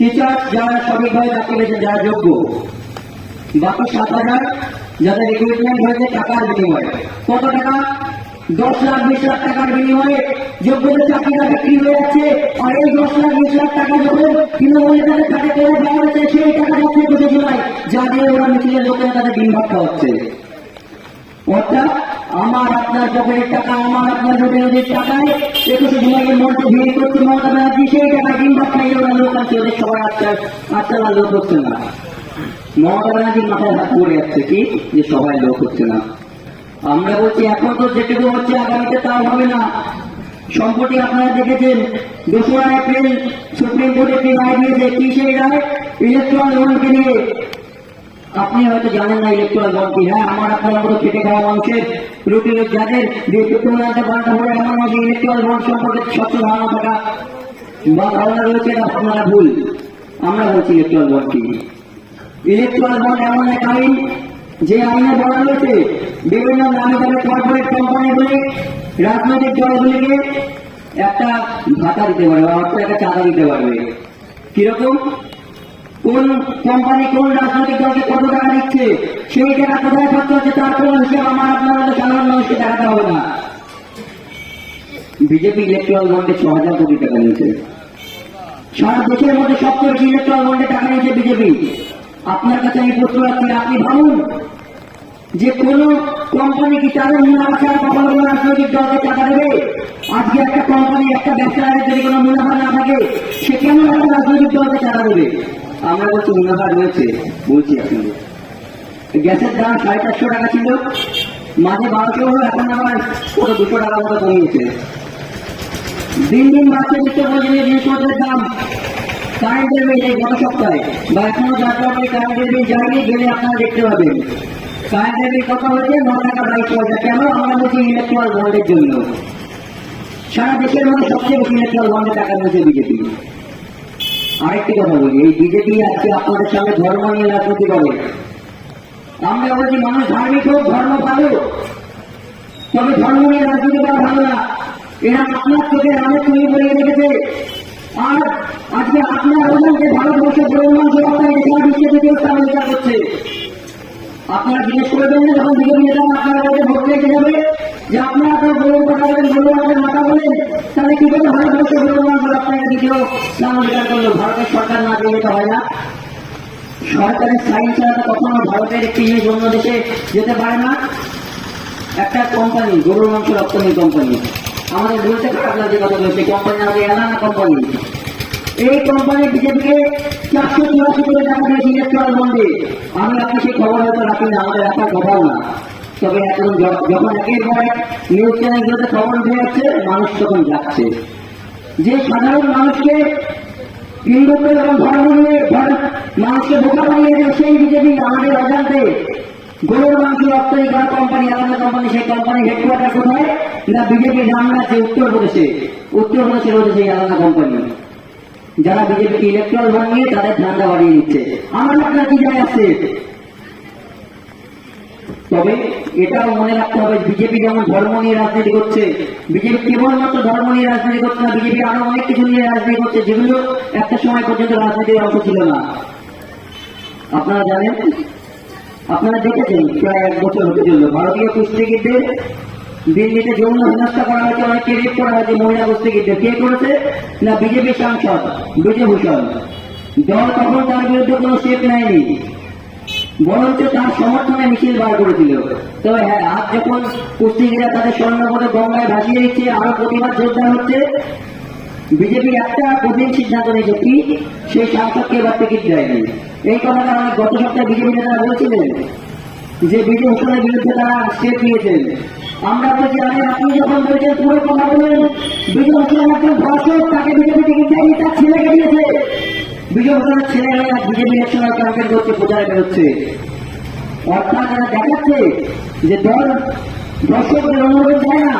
Teacher যারা সঠিকভাবে চাকরি পেয়েছে যারা যোগ্য। বাকি সাত হাজার, যাদের রিক্রুটমেন্ট হয়েছে, টাকার বিনিময়ে। কত টাকা? দশ লাখ, বিশ লাখ টাকার বিনিময়ে যোগ্যদের চাকরিটা বিক্রি হয়ে যাচ্ছে। আর এই দশ লাখ, বিশ লাখ টাকা যখন তৃণমূলের তাদের খাতে করে দেওয়া হয়েছে, সেই টাকা যাচ্ছে কোটি জুলাই যা দিয়ে ওরা মিছিলের লোকেরা তাদের ডিম ভাত হচ্ছে অর্থাৎ আমার আপনার পকেটের টাকা, আমার আপনার জোটের টাকায় একুশে জুলাইয়ের মধ্যে ভিড় করছে মমতা ব্যানার্জি, সেই টাকা ভাত খাইয়ে ওরা লোক আছে, ওদের সবাই আচ্ছা আচ্ছা লোক হচ্ছে না। মমতা ব্যানার্জির মাথায় হাত পড়ে যাচ্ছে কি? যে সবাই লোক হচ্ছে না। আমরা বলছি, এখন তো যেটুকু হচ্ছে আগামীতে তাও হবে না। সম্প্রতি আপনারা দেখেছেন, দোসরা এপ্রিল সুপ্রিম কোর্ট একটি রায় দিয়েছে, কি সেই রায়? ইলেকট্রন লোনকে নিয়ে। আপনি হয়তো জানেন না ইলেকট্রাল বন্ড কি। হ্যাঁ আমার আপনার মতো খেটে খাওয়া মানুষের রুটিনের যাদের বিদ্যুৎ বান্ধব হয়ে আমার মাঝে ইলেকট্রাল বন্ড সম্পর্কে স্বচ্ছ ধারণা থাকা। বা ধারণা রয়েছে এটা আপনারা ভুল। আমরা বলছি ইলেকট্রাল বন্ড কি? ইলেকট্রাল বন্ড এমন এক আইন, যে আইনে বলা রয়েছে বিভিন্ন নামে দামে কর্পোরেট কোম্পানিগুলি, রাজনৈতিক দলগুলিকে একটা ভাতা দিতে পারবে অর্থ একটা চাঁদা দিতে পারবে। কীরকম? কোন কোম্পানি কোন রাজনৈতিক দলকে কত টাকা দিচ্ছে, সেই টাকা কোথায় খরচ হচ্ছে তার কোনো হিসেব আমার আপনার মতো সাধারণ মানুষকে দেখাতে হবে না। বিজেপি ইলেকট্রাল বন্ডে ছ হাজার কোটি টাকা নিয়েছে। সারা দেশের মধ্যে সবচেয়ে বেশি ইলেকট্রাল বন্ডে টাকা নিয়েছে বিজেপি। আপনার কাছে আমি প্রশ্ন রাখছি, আপনি ভাবুন যে কোন কোম্পানি কি তাদের মুনাফা কখনো কোনো রাজনৈতিক দলকে টাকা দেবে? আজকে একটা কোম্পানি, একটা ব্যবসায়ের যদি কোনো মুনাফা না থাকে, সে কেন একটা রাজনৈতিক দলকে টাকা দেবে? আমরা বলছি মুনাফা রয়েছে, বলছি আপনাদের। গ্যাসের দাম সাড়ে চারশো টাকা ছিল, মাঝে বারোশো হলো, এখন আবার পুরো দুশো টাকা মতো কমিয়েছে। দিন দিন বাড়ছে, নিত্য প্রয়োজনীয় জিনিসপত্রের দাম। কারেন্টের বিল এই গত সপ্তাহে, বা এখনও যাত্রা করে কারেন্টের বিল যায়নি, গেলে আপনারা দেখতে পাবেন। কারেন্টের বিল কত হয়েছে? ন টাকা বাইশ পয়সা। কেন? আমরা বলছি ইলেকট্রাল বন্ডের জন্য। সারা দেশের মধ্যে সবচেয়ে বেশি ইলেকট্রাল বন্ডে টাকা রয়েছে বিজেপি। আরেকটি কথা বলি এই বিজেপি আজকে আপনাদের সামনে ধর্ম নিয়ে রাজনীতি করে আমরা বলছি মানুষ ধার্মিক হোক, ধর্ম ভালো? তবে ধর্ম নিয়ে রাজনীতি করা ভালো না। এরা আপনার চোখের অনেক তুলে বলিয়ে রেখেছে। আর আজকে আপনার অভিযান যে ভারতবর্ষের ব্রহ্মাণ্ড সরকার সারা বিশ্বে তার বিচার করছে আপনারা জিজ্ঞেস করে দেবেন যখন বিজেপি নেতা আপনারা ভোট রেখে যাবে যে আপনারা তো গরু কথা বলেন তাহলে কি ব্রহ্মাণ্ড আপনাকে ভারতের সরকার না দিলে হয় না। সরকারের সাইন ছাড়া কখনো ভারতের একটি জিনিস দেশে যেতে পারে না। একটা কোম্পানি গরুর রপ্তানি কোম্পানি আমাদের বলতে খারাপ লাগছে কোম্পানি আমাদের এলানা কোম্পানি এই কোম্পানি বিজেপিকে চারশো চুরাশি করে টাকা দিয়েছে ইলেকট্রাল বন্ডে। আমি আপনি সেই খবর হয়তো রাখি না আমাদের রাখার কথাও না। তবে এখন যখন একের পর এক নিউজ চ্যানেলগুলোতে খবর উঠে যাচ্ছে, মানুষ তখন যাচ্ছে। যে সাধারণ মানুষকে হিন্দুত্ব এবং ধর্ম নিয়ে মানুষকে বোকা বানিয়ে সেই বিজেপি আমাদের অজান্তে গরুর মাংস রপ্তানি করা কোম্পানি আলাদা কোম্পানি সেই কোম্পানির হেডকোয়ার্টার কোথায়? না বিজেপি রামনাথে উত্তরপ্রদেশে উত্তরপ্রদেশে রয়েছে সেই আলাদা কোম্পানি যারা বিজেপিকে ইলেকট্রাল বানিয়ে তাদের ধান্দা বাড়িয়ে দিচ্ছে। আমার আপনার কি যায় আসছে তবে এটাও মনে রাখতে হবে, বিজেপি যেমন ধর্ম নিয়ে রাজনীতি করছে, বিজেপি কেবলমাত্র ধর্ম নিয়ে রাজনীতি করছে না, বিজেপি আরও অনেক কিছু নিয়ে রাজনীতি করছে, যেগুলো একটা সময় পর্যন্ত রাজনীতির অংশ ছিল না। আপনারা জানেন? আপনারা দেখেছেন, প্রায় এক বছর হতে চলল। ভারতীয় কুস্তিগীরদের দিল্লিতে যৌন হেনস্থা করা হয়েছে, অনেককে রেপ করা হয়েছে, মহিলা কুস্তিগীরদের। কে করেছে? না, বিজেপি সাংসদ বিজয়ভূষণ দল তখন তার বিরুদ্ধে কোনো স্টেপ নেয়নি। বরঞ্চ তার সমর্থনে মিছিল বার করেছিল। তবে হ্যাঁ আজ যখন কুস্তিগীরা তাদের স্বর্ণপদক গঙ্গায় ভাসিয়ে দিচ্ছে আরও প্রতিবাদ জোরদার হচ্ছে। বিজেপি একটা কঠিন সিদ্ধান্ত নিয়েছে, কি? সেই সাংসদকে এবার টিকিট দেয়নি। এই কথাটা অনেক গত সপ্তাহে বিজেপি নেতারা বলছিলেন, যে বিজয় হোসেনের বিরুদ্ধে তারা স্টেপ নিয়েছেন। আমরা বলছি আরে আপনি যখন বলছেন পুরো কথা বলেন বিজয় হোসেন একজন ধর্ষক তাকে বিজেপি টিকিট দেয়নি, তার ছেলেকে দিয়েছে। বিজয় হোসেনের ছেলে হয়ে আজ বিজেপি ন্যাশনাল ক্যাম্পেন করছে প্রচারে বেরোচ্ছে অর্থাৎ তারা দেখাচ্ছে যে দল দর্শকদের অনুমোদন দেয় না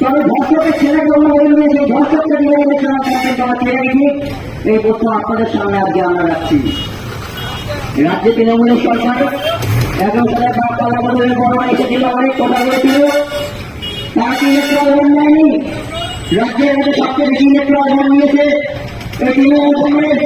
তবে ধর্ষকের ছেলেকে অনুমোদন দিয়ে সেই ধর্ষককে দিয়ে ইলেকশনাল ক্যাম্পেন করা ছেলে ঠিক এই প্রশ্ন আপনাদের সামনে আজকে আমরা রাখছি রাজ্যে তৃণমূলের সরকার এগারো সালে বাপতলা বদলের বড় এসেছিল অনেক কথা বলেছিল তারা কি ইলেকট্রাল ভোট নেয়নি রাজ্যের মধ্যে সবচেয়ে বেশি ইলেকট্রাল ভোট নিয়েছে তৃণমূল কংগ্রেস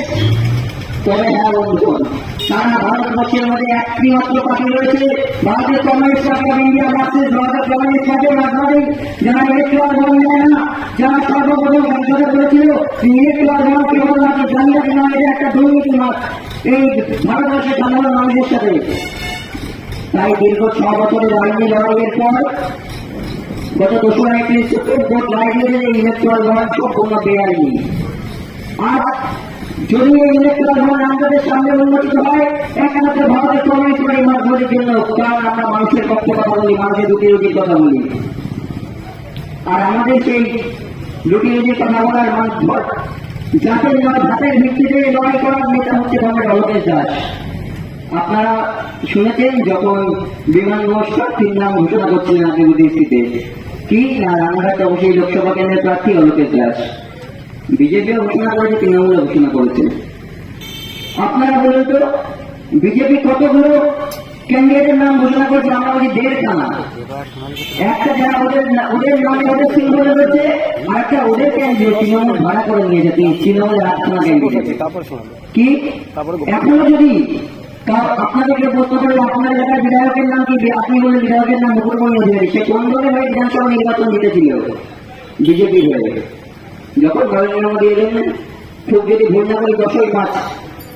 তবে হ্যাঁ বন্ধুগণ সারা ভারতবর্ষের মধ্যে একটি মাত্র পার্টি রয়েছে ভারতীয় communist party of India versus ভারতের কমিউনিস্ট পার্টি রাজনৈতিক যারা ইলেকট্রাল বন্ধ দেয় না যারা সর্বপ্রথম সংসদে করেছিল ইলেকট্রাল বন্ধ কেবলমাত্র জানলাকে নয় এটা একটা দুর্নীতি মাস এই ভারতবর্ষের সাধারণ মানুষের সাথে তাই দীর্ঘ ছ বছরের আইনি লড়াইয়ের পর গত দোসরা এপ্রিল সুপ্রিম কোর্ট রায় দিয়েছে যে ইলেকট্রাল বন্ড সম্পূর্ণ বেআইনি যদি এই আমাদের সামনে উন্মোচিত হয় একমাত্র ভারতের কমিউনিস্ট পার্টি মাধ্যমের জন্য কারণ আমরা মানুষের পক্ষে কথা বলি, মানুষের দুটি রুটির কথা বলি। আর আমাদের সেই কথা বলার ভিত্তিতে লড়াই করার নেতা হচ্ছে দাস। আপনারা শুনেছেন যখন বিমান ঘোষ প্রার্থীর নাম ঘোষণা করছিলেন আপনি বুদ্ধিস্থিতে কি? না রানাঘাট অবশ্যই লোকসভা কেন্দ্রের প্রার্থী অলোকেশ দাস। বিজেপিও ঘোষণা করেছে তৃণমূলও ঘোষণা করেছে। আপনারা বলুন তো, বিজেপি কতগুলো ক্যান্ডিডেটের নাম ঘোষণা করেছে আমরা বলি দেড়খানা একটা যারা ওদের ওদের নামে ওদের সিম্বল রয়েছে আর একটা ওদের ক্যান্ডিডেট তৃণমূল ভাড়া করে নিয়েছে। তিনি তৃণমূলের আটখানা ক্যান্ডিডেট কি? এখনও যদি আপনাদেরকে প্রশ্ন করে আপনার এলাকার বিধায়কের নাম কি? আপনি বলে বিধায়কের নাম মুকুটমণি অধিকারী সে কোন দলের হয়ে বিধানসভা নির্বাচন জিতেছিল? বিজেপি হয়ে। যখন নরেন্দ্র মোদী এলেন, খুব যদি ভুল না করি দশই পাঁচ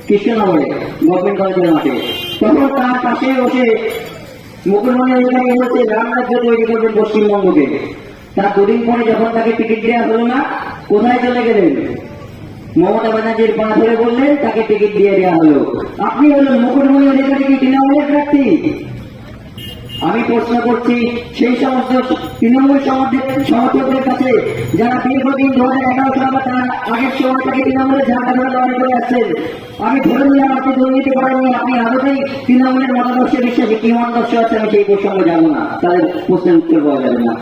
কৃষ্ণনগরে গভর্নমেন্ট কলেজের মাঠে, তখন তার পাশে বসে মুকুটমণি অধিকারী বলছে রাম রাজ্য তৈরি করবেন পশ্চিমবঙ্গকে। তার দুদিন পরে যখন তাকে টিকিট দেওয়া হলো না, কোথায় চলে গেলেন? মমতা ব্যানার্জির পা ধরে বললেন, তাকে টিকিট দিয়ে দেওয়া হলো। আপনি বলুন মুকুটমণি অধিকারী কি তৃণমূলের প্রার্থী? আমি প্রশ্ন করছি, সেই সমস্ত তৃণমূল সমর্থক- সমর্থকদের কাছে যারা দীর্ঘদিন দু হাজার এগারো সাল বা তার আগের সময় থেকে তৃণমূলের ঝাঁকা ধরে লড়াই করে আসছেন আমি ধরে নিলাম, আপনি দুর্নীতি করেননি, আপনি আদতেই তৃণমূলের মতাদর্শে বিশ্বাসী, কি মতাদর্শ আছে আমি সেই প্রসঙ্গে যাব না তাদের প্রশ্নের উত্তর পাওয়া যাবে না।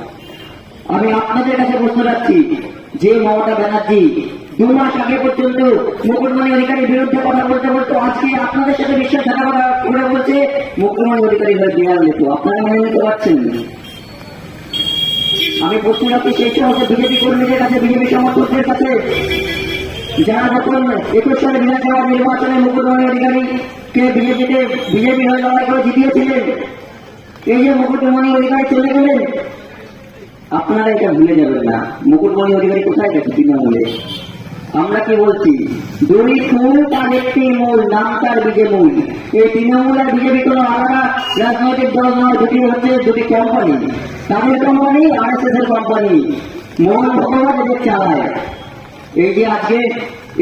আমি আপনাদের কাছে প্রশ্ন রাখছি, যে মমতা ব্যানার্জি দু মাস আগে পর্যন্ত মুকুটমণি অধিকারীর বিরুদ্ধে কথা বলতে বলতো আজকে আপনাদের সাথে বিশ্বাসঘাতকতা করে বলছে মুকুটমণি অধিকারী হয়ে দেওয়াল নিত আপনারা মেনে নিতে পারছেন আমি প্রশ্ন রাখছি সেই সমস্ত বিজেপি কর্মীদের কাছে, বিজেপি সমর্থকদের কাছে যারা যখন একুশ সালে বিধানসভা নির্বাচনে মুকুটমণি অধিকারীকে বিজেপিতে, বিজেপি হয়ে লড়াই করে জিতিয়েছিলেন। এই যে মুকুটমণি অধিকারী চলে গেলেন, আপনারা এটা ভুলে যাবেন না। মুকুটমণি অধিকারী কোথায় গেছে তৃণমূলে? আমরা কি বলছি? ফুল তার একটি মূল, নাম তার বিজে মূল। এই তৃণমূল আর বিজেপি কোনো আলাদা রাজনৈতিক দল নয়, দুটি হচ্ছে দুটি কোম্পানি তাদের কোম্পানি আর এস এর কোম্পানি মোহন ভগবত এদের চালায়। এই যে আজকে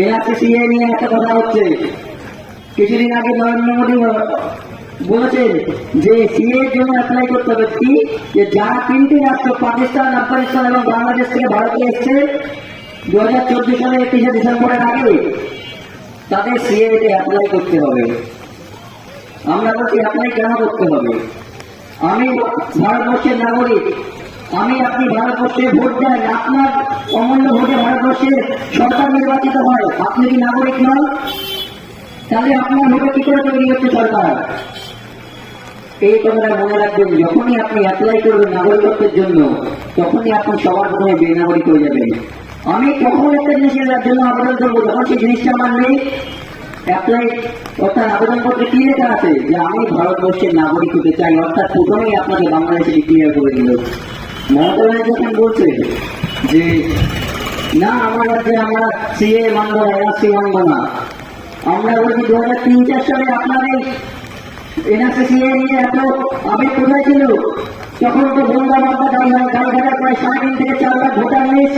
এনআরসিসিএ নিয়ে একটা কথা হচ্ছে। কিছুদিন আগে নরেন্দ্র মোদী বলেছেন যে সিএ এর জন্য অ্যাপ্লাই করতে হবে। কি? যে যারা তিনটি রাষ্ট্র, পাকিস্তান, আফগানিস্তান এবং বাংলাদেশ থেকে ভারতে এসছে দু হাজার চোদ্দ সালে একত্রিশে ডিসেম্বরের আগে তাদের সিএ তে অ্যাপ্লাই করতে হবে। আমরা বলছি অ্যাপ্লাই কেন করতে হবে? আমি ভারতবর্ষের নাগরিক, আমি আপনি ভারতবর্ষে ভোট দেন, আপনার অমূল্য ভোটে ভারতবর্ষের সরকার নির্বাচিত হয়, আপনি কি নাগরিক নন? তাহলে আপনার ভোটে কি করে তৈরি হচ্ছে সরকার? এই কথাটা মনে রাখবেন, যখনই আপনি অ্যাপ্লাই করবেন নাগরিকত্বের জন্য, তখনই আপনি সবার প্রথমে বেনাগরিক হয়ে যাবেন। আমি কখন একটা জিনিসের জন্য আবেদন করব, যখন সেই জিনিসটা আমার নেই অ্যাপ্লাই অর্থাৎ আবেদনপত্রে কি লেখা আছে যে আমি ভারতবর্ষের নাগরিক হতে চাই, অর্থাৎ প্রথমেই আপনাকে বাংলাদেশে ডিক্লিয়ার করে দিল। মমতা যখন বলছে যে, না, আমার রাজ্যে আমরা সিএ মানবো না এনআরসি মানবো না আমরা বলছি দু হাজার তিন চার সালে আপনাদের এনআরসিসিএ নিয়ে এত আবেগ কোথায় ছিল? তখন তো বন্ধা বার্তা গাড়ি গাড়িঘাটার প্রায় সাড়ে তিন থেকে চার লাখ ভোটার লিস্ট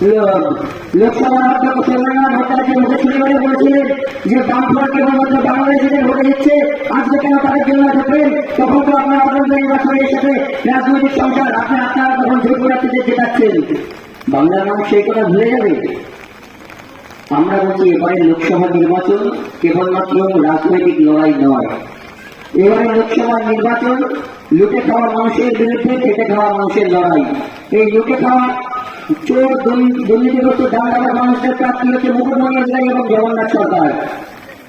লোকসভা অধ্যক্ষ সোমনাথ ভট্টাচার্য মুখে ছুটি করে বলেছিলেন যে বামফ্রন্ট কেবলমাত্র বাংলাদেশিদের ভোটে দিচ্ছে, আজকে কেন তাদের জন্য ঢুকবেন তখন তো আপনার অত্যন্ত নির্বাচনের সাথে রাজনৈতিক সংসার আপনি আপনারা তখন ঝুঁকুরাতে জেতাচ্ছেন। বাংলার মানুষ সেই কথা ভুলে যাবে। আমরা বলছি এবারে লোকসভা নির্বাচন কেবলমাত্র রাজনৈতিক লড়াই নয়। এবারে লোকসভা নির্বাচন লুটে খাওয়া মানুষের বিরুদ্ধে, খেটে খাওয়া মানুষের লড়াই। এই লুটে খাওয়া চোর দুর্নী- দুর্নীতিগ্রস্ত দাঙ্গাবাজ মানুষের প্রার্থী হচ্ছে মুকুটমণি এবং জগন্নাথ সরকার।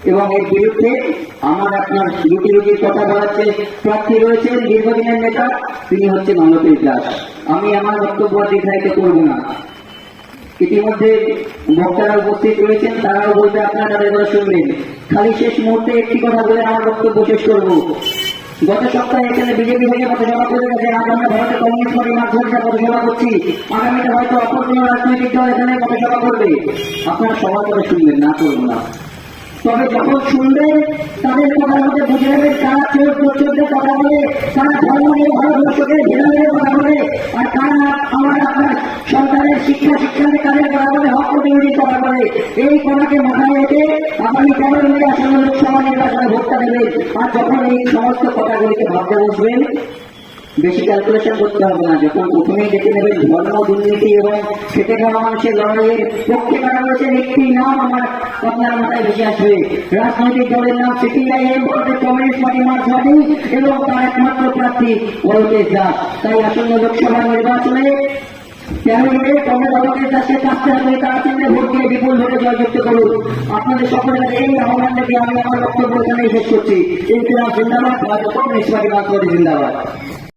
এবং এর বিরুদ্ধে আমার আপনার রুটি রুটির কথা বলার প্রার্থী রয়েছেন দীর্ঘদিনের নেতা, তিনি হচ্ছেন অমৃত দাস। আমি আমার বক্তব্য দীর্ঘায়িত করব না। ইতিমধ্যে বক্তারা উপস্থিত রয়েছেন, তারাও বলতে আপনারা শুনবেন। খালি শেষ মুহূর্তে একটি কথা বলে আমার বক্তব্য শেষ করব। গত সপ্তাহে এখানে বিজেপি থেকে পথসভা করে গেছে। আজ আমরা ভারতের কমিউনিস্ট পার্টি মাধ্যমে পথসভা করছি। আগামীতে হয়তো অপর কোনো রাজনৈতিক দল এখানে পথসভা করবে। আপনারা সবার কথা শুনবেন, না করব না। তবে যখন শুনবেন তাদের কথার মধ্যে বুঝে নেবেন কারা চোর প্রচুরদের কথা বলে, কারা ধর্ম নিয়ে ভারতবর্ষকে নিয়ে কথা বলে, আর কারা আমার আপনার সন্তানের শিক্ষা কথা প্রতিনিধির কথা বলে। এই কথাকে মাথায় রেখে আগামী তেরো মিনিটে লোকসভা নির্বাচনে ভোটটা আর যখন এই সমস্ত কথাগুলিকে ভাবতে বসবেন, বেশি ক্যালকুলেশন করতে হবে না। যখন প্রথমেই দেখে নেবেন ধর্ম, দুর্নীতি এবং মানুষের লড়াইয়ের পক্ষে কারা একটি নাম আমার আপনার মাথায় আসবে। রাজনৈতিক দলের নাম সিপিআইএম পার্টি এবং তার একমাত্র প্রার্থী দাস। তাই আসন্ন লোকসভা নির্বাচনে তেরো মিনিটে কংগ্রেস অরুণেশ দাসকে কাছতে হবে তারা চিন্তা ভোট দিয়ে বিপুল ভোটে জয়যুক্ত করুন। আপনাদের সকলের কাছে এই আহ্বান থেকে আমি আমার বক্তব্য এখানেই শেষ করছি। এই জিন্দাবাদ কমিউনিস্ট পার্টি জিন্দাবাদ।